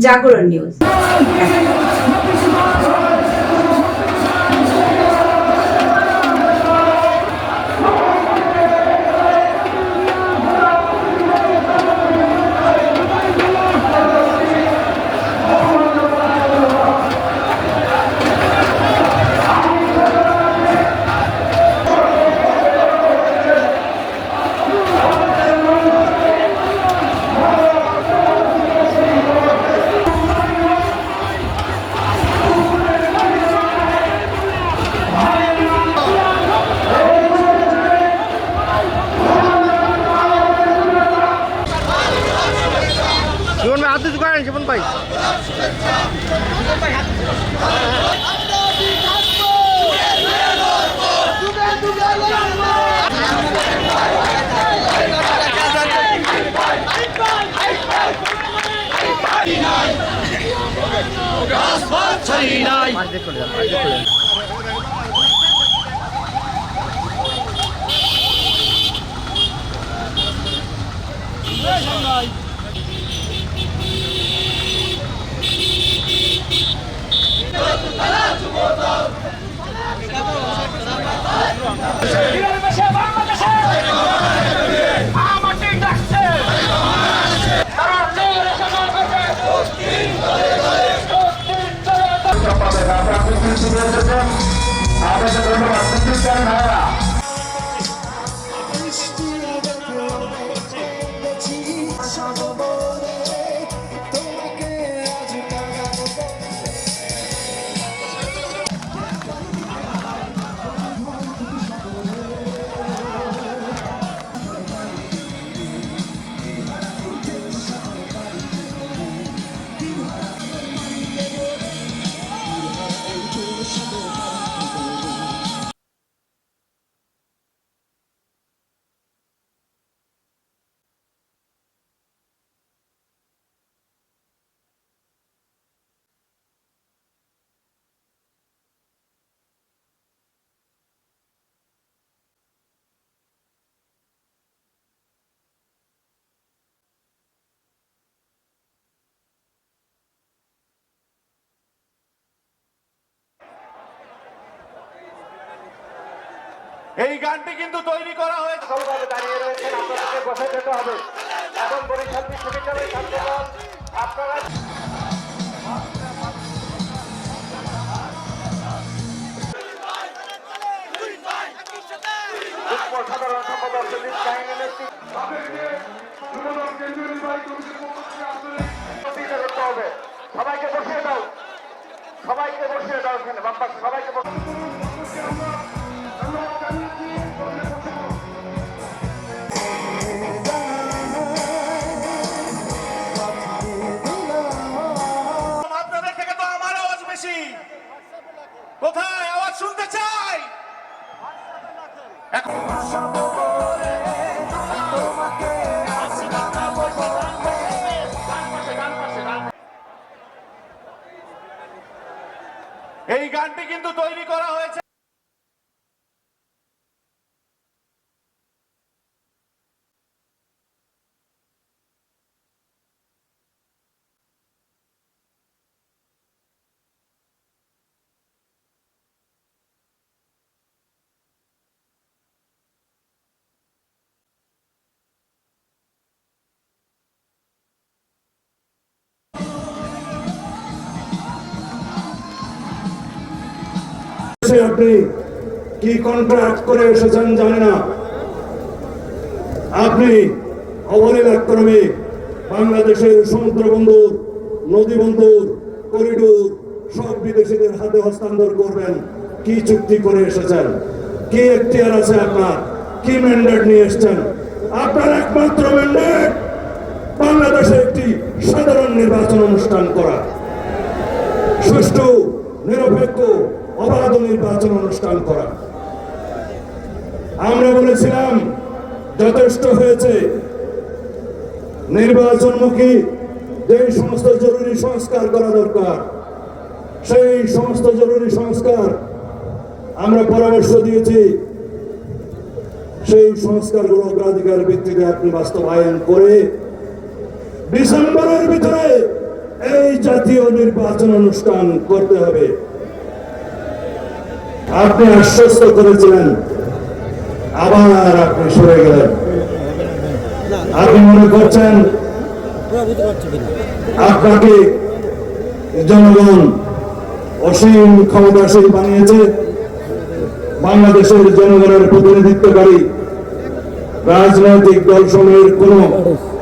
জাগরণ নিউজ চলে যান। বাংলাদেশে এই গানটি কিন্তু তৈরি করা হয়েছে। সবাই দাঁড়িয়ে রয়েছেন, আপনাদেরকে বসে যেতে হবে। এবং বরিশাল বিশ্ববিদ্যালয়ের ছাত্রদল আপনারা হবে সবাইকে বসিয়ে দাও। সবাইকে বসিয়ে দাও এখানে সবাইকে বসিয়ে এই গানটি কিন্তু তৈরি করা হয়েছে সে আপনি কি কন্ট্রাক্ট করে এসেছেন জানি না। আপনি অবলীলাক্রমে বাংলাদেশের সমুদ্র বন্দর, নদী বন্দর, করিডোর, সব বিদেশিদের হাতে হস্তান্তর করবেন। কি চুক্তি করে এসেছেন? কি এখতিয়ার আছে আপনার? কি ম্যান্ডেট নিয়ে এসেছেন? আপনার একমাত্র ম্যান্ডেট বাংলাদেশে একটি সাধারণ নির্বাচন অনুষ্ঠান করা। সুষ্ঠু, নিরপেক্ষ অবাধ নির্বাচন অনুষ্ঠান করা। আমরা বলেছিলাম, যথেষ্ট হয়েছে। নির্বাচনমুখী যে সমস্ত জরুরি সংস্কার করা দরকার, সেই সমস্ত জরুরি সংস্কার আমরা পরামর্শ দিয়েছি। সেই সংস্কারগুলো অগ্রাধিকার ভিত্তিতে আপনি বাস্তবায়ন করে ডিসেম্বরের ভিতরে এই জাতীয় নির্বাচন অনুষ্ঠান করতে হবে। আপনি আশ্বস্ত করেছিলেন, আবার আপনি সরে গেলেন। আপনি মনে করছেন আপনাকে জনগণ অসীম ক্ষমতাশীল বানিয়েছে? বাংলাদেশের জনগণের প্রতিনিধিত্বকারী রাজনৈতিক দলসমূহের কোন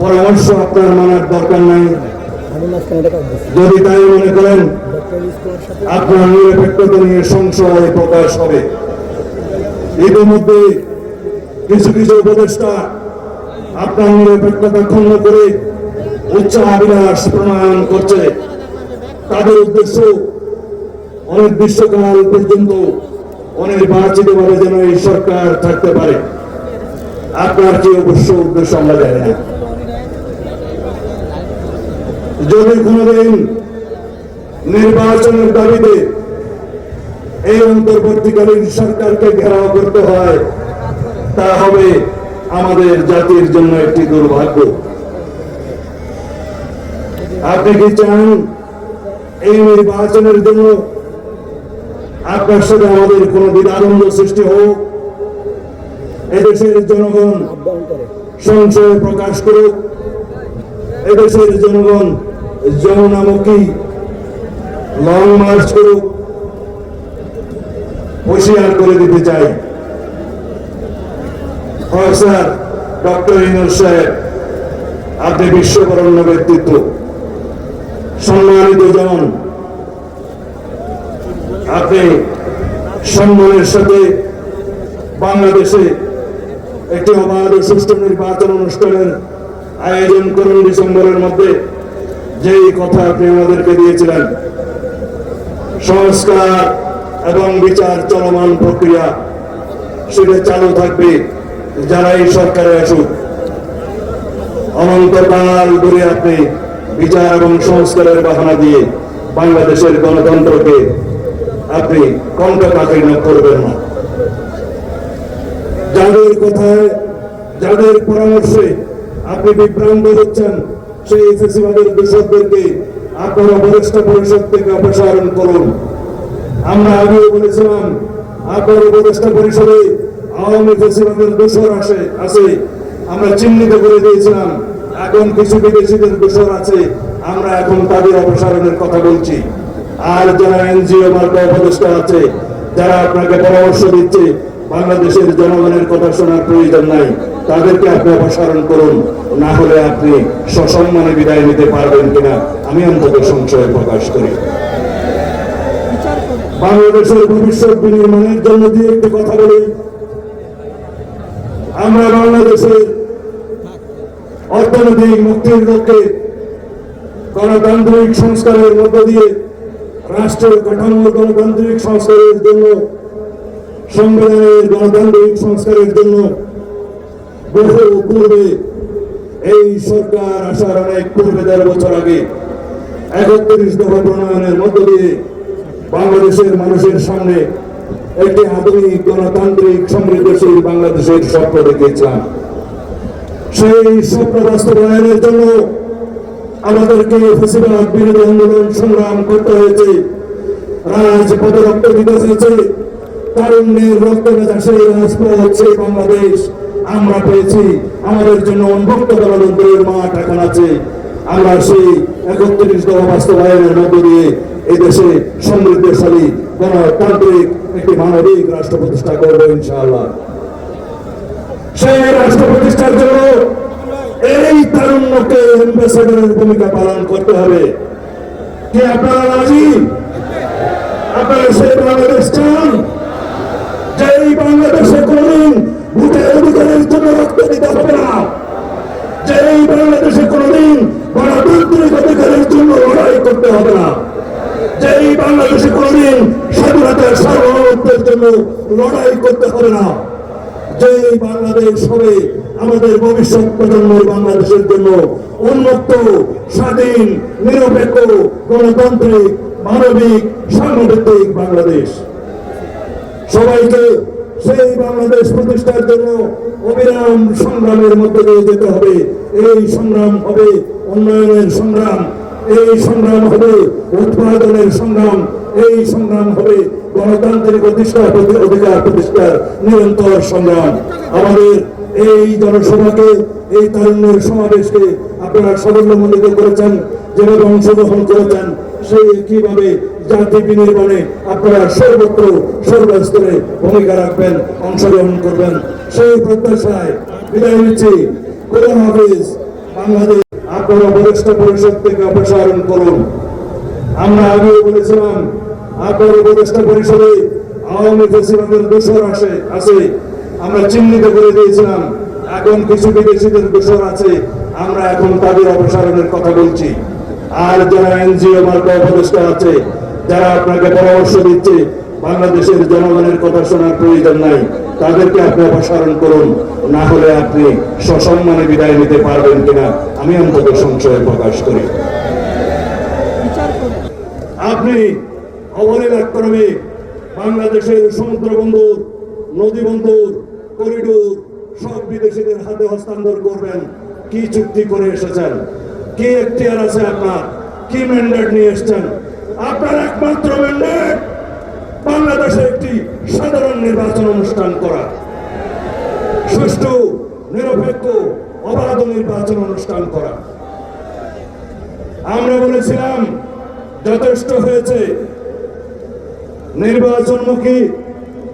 পরামর্শ আপনার মানার দরকার নাই? যদি তাই মনে করেন আপনার নিরপেক্ষতা নিয়ে সংশয় প্রকাশ হবে। ইতিমধ্যে কিছু কিছু উপদেষ্টা আপনার নিরপেক্ষতা খণ্ড করে উচ্চ অভিলাষ প্রণয়ন করছে। তাদের উদ্দেশ্য অনেক অনির্দিষ্টকাল পর্যন্ত অনেক অনির্বাচিত ভাবে যেন এই সরকার থাকতে পারে। আপনার কি অবশ্য উদ্দেশ্য আমরা জানি না। যদি কোনোদিন নির্বাচনের দাবিতে এই অন্তর্বর্তীকালীন সরকারকে ঘেরাও করতে হয়। তা হবে আমাদের জাতির জন্য একটি দুর্ভাগ্য। আপনি কি চান এই নির্বাচনের জন্য আপনার সাথে আমাদের কোন দ্বিধাদ্বন্দ্ব সৃষ্টি হোক? এদেশের জনগণ সংশয় প্রকাশ করুক। এদেশের জনগণ যমুনামুখী লং মার্চ করুক। হুঁশিয়ার করে দিতে চাই। প্রফেসর ডক্টর ইনুর সাহেব, আপনি বিশ্ববরণ্য ব্যক্তিত্ব। সম্মানিত জন আপনি সম্মানের সাথে বাংলাদেশে একটি অবাধ সুষ্ঠু নির্বাচন অনুষ্ঠানের আয়োজন করুন ডিসেম্বরের মধ্যে। যেই কথা আপনি আমাদেরকে দিয়েছিলেন। সংস্কার এবং বিচার চলমান প্রক্রিয়া, সেটা চালু থাকবে যারা এই সরকারে আসুক। অনন্তকাল ধরে আপনি বিচার এবং সংস্কারের বাহানা দিয়ে বাংলাদেশের গণতন্ত্রকে আপনি কণ্ঠকাঠিন্য করবেন না। যাদের কথায়, যাদের পরামর্শে আপনি বিভ্রান্ত হচ্ছেন। সেই ফেসিবাদের পরিষদ থেকে অপসারণ করুন। আমরা আগেও বলেছিলাম, আপনার উপদেষ্টা পরিষদে আওয়ামী দোষর আসে, আছে। আমরা চিহ্নিত করে দিয়েছিলাম, এখন কিছু বিদেশিদের দোষর আছে। আমরা এখন তাদের অপসারণের কথা বলছি। আর যারা এনজিও মার্কা উপদেষ্টা আছে, যারা আপনাকে পরামর্শ দিচ্ছে, বাংলাদেশের জনগণের কথা শোনার প্রয়োজন নাই। তাদেরকে আপনি অপসারণ করুন, না হলে আপনি সসম্মানে বিদায় নিতে পারবেন কিনা, আমি অন্তত সংশয় প্রকাশ করি। বাংলাদেশের ভবিষ্যৎ বিনির্মাণের জন্য দিয়ে একটি কথা বলি। আমরা বাংলাদেশের অর্থনৈতিক মুক্তির লক্ষ্যে গণতান্ত্রিক সংস্কারের মধ্য দিয়ে রাষ্ট্রের কাঠামো গণতান্ত্রিক সংস্কারের জন্য, সংবিধানের গণতান্ত্রিক সংস্কারের জন্য বহু পূর্বে এই সরকার আসার অনেক পূর্বে দেড় বছর আগে একত্রিশ দফা প্রণয়নের মধ্য দিয়ে বাংলাদেশের মানুষের সামনে একটি আধুনিক গণতান্ত্রিক সমৃদ্ধশীল বাংলাদেশের স্বপ্ন দেখেছিলাম সেই স্বপ্ন বাস্তবায়নের জন্য আমাদেরকে ফেসিবাদ বিরোধী আন্দোলন সংগ্রাম করতে হয়েছে। রাজপথে রক্ত দিতে হয়েছে তারুণ্যের রক্ত ভেজা সেই রাজপথ, সেই বাংলাদেশ। আমরা পেয়েছি। আমাদের জন্য উন্মুক্ত গণতন্ত্রের মাঠ এখন আছে। আমরা সেই একত্রিশ দফা বাস্তবায়নের মধ্য দিয়ে এই দেশে সমৃদ্ধশালী, গণতান্ত্রিক একটি মানবিক রাষ্ট্র প্রতিষ্ঠা করব ইনশাআল্লাহ। সেই রাষ্ট্র প্রতিষ্ঠার জন্য এই তারুণ্যকে অ্যাম্বাসেডারের ভূমিকা পালন করতে হবে। কি আপনারা রাজি? আপনারা সেই বাংলাদেশ চান যে এই বাংলাদেশে কোনদিন ভোটের অধিকারের জন্য রক্ত দিতে হবে না যে এই বাংলাদেশে কোনদিন গণতান্ত্রিক অধিকারের জন্য লড়াই করতে হবে না যে এই বাংলাদেশে কোনদিন স্বাধীনতার সার্বভৌমত্বের জন্য না যে বাংলাদেশ হবে আমাদের ভবিষ্যৎ প্রজন্মের বাংলাদেশের জন্য। উন্মুক্ত স্বাধীন, নিরপেক্ষ, গণতান্ত্রিক, মানবিক সাংগঠিক বাংলাদেশ। সবাইকে সেই বাংলাদেশ প্রতিষ্ঠার জন্য অবিরাম সংগ্রামের মধ্যে দিয়ে যেতে হবে। এই সংগ্রাম হবে উন্নয়নের সংগ্রাম। এই সংগ্রাম হবে উৎপাদনের সংগ্রাম, এই সংগ্রাম হবে গণতান্ত্রিক অধিষ্ঠা অধিকার প্রতিষ্ঠার নিরন্তর সংগ্রাম। আমাদের এই জনসভাকে, এই তারুণ্যের সমাবেশকে আপনারা সাফল্যমণ্ডিত করেছেন, যেভাবে অংশগ্রহণ করেছেন সেই কীভাবে জাতি বিনির্মাণে আপনারা সর্বত্র, সর্বস্তরে ভূমিকা রাখবেন, অংশগ্রহণ করবেন, সেই প্রত্যাশায় বিদায় নিচ্ছি। কোরআন হাফিজ, বাংলাদেশ। আপনারা বরিষ্ঠ পরিষদ থেকে অপসারণ করুন। আমরা আগেও বলেছিলাম, আপনার উপদেষ্টা পরিষদে আওয়ামী ফেসিবাদের দোষর আসে আছে আমরা চিহ্নিত করে দিয়েছিলাম, এখন কিছু বিদেশিদের দোষর আছে, আমরা এখন তাদের অপসারণের কথা বলছি। আর যারা এনজিও মার্কা উপদেষ্টা আছে, যারা আপনাকে পরামর্শ দিচ্ছে, বাংলাদেশের জনগণের কথা শোনার প্রয়োজন নাই। তাদেরকে আপনি অপসারণ করুন, না হলে আপনি সসম্মানে বিদায় নিতে পারবেন কিনা, আমি অন্তত সংশয় প্রকাশ করি। আপনি অবহেলার ক্রমে বাংলাদেশের সমুদ্র বন্দর নদী বন্দর করিডোর, সব বিদেশিদের হাতে হস্তান্তর করবেন। কি চুক্তি করে এসেছেন? কি এখতিয়ার আছে আপনার? কি ম্যান্ডেট নিয়ে এসেছেন? আপনার একমাত্র ম্যান্ডেট সাধারণ নির্বাচন অনুষ্ঠান করা। সুষ্ঠু, নিরপেক্ষ, অবাধ নির্বাচন অনুষ্ঠান করা। আমরা বলেছিলাম, যথেষ্ট হয়েছে। নির্বাচনমুখী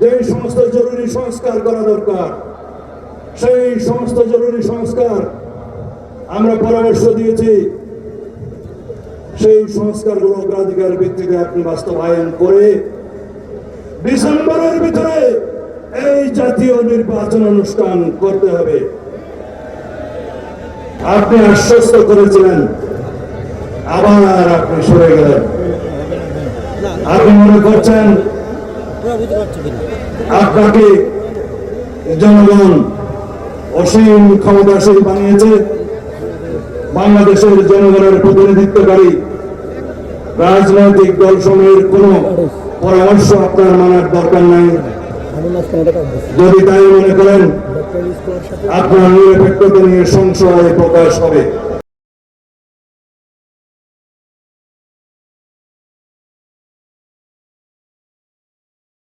যে সমস্ত জরুরি সংস্কার করা দরকার, সেই সমস্ত জরুরি সংস্কার আমরা পরামর্শ দিয়েছি। সেই সংস্কারগুলো অগ্রাধিকার ভিত্তিতে আপনি বাস্তবায়ন করে ডিসেম্বরের ভিতরে এই জাতীয় নির্বাচন অনুষ্ঠান করতে হবে। আপনি আশ্বস্ত করেছিলেন, আবার আপনি সরে গেলেন। আপনি মনে করছেন, আপনাকে জনগণ অসীম ক্ষমতাশীল বানিয়েছে, বাংলাদেশের জনগণের প্রতিনিধিত্বকারী রাজনৈতিক দলসমূহের কোনো পরামর্শ আপনার মানার দরকার নাই। যদি তাই মনে করেন আপনার নিরপেক্ষতা নিয়ে সংশয় প্রকাশ হবে।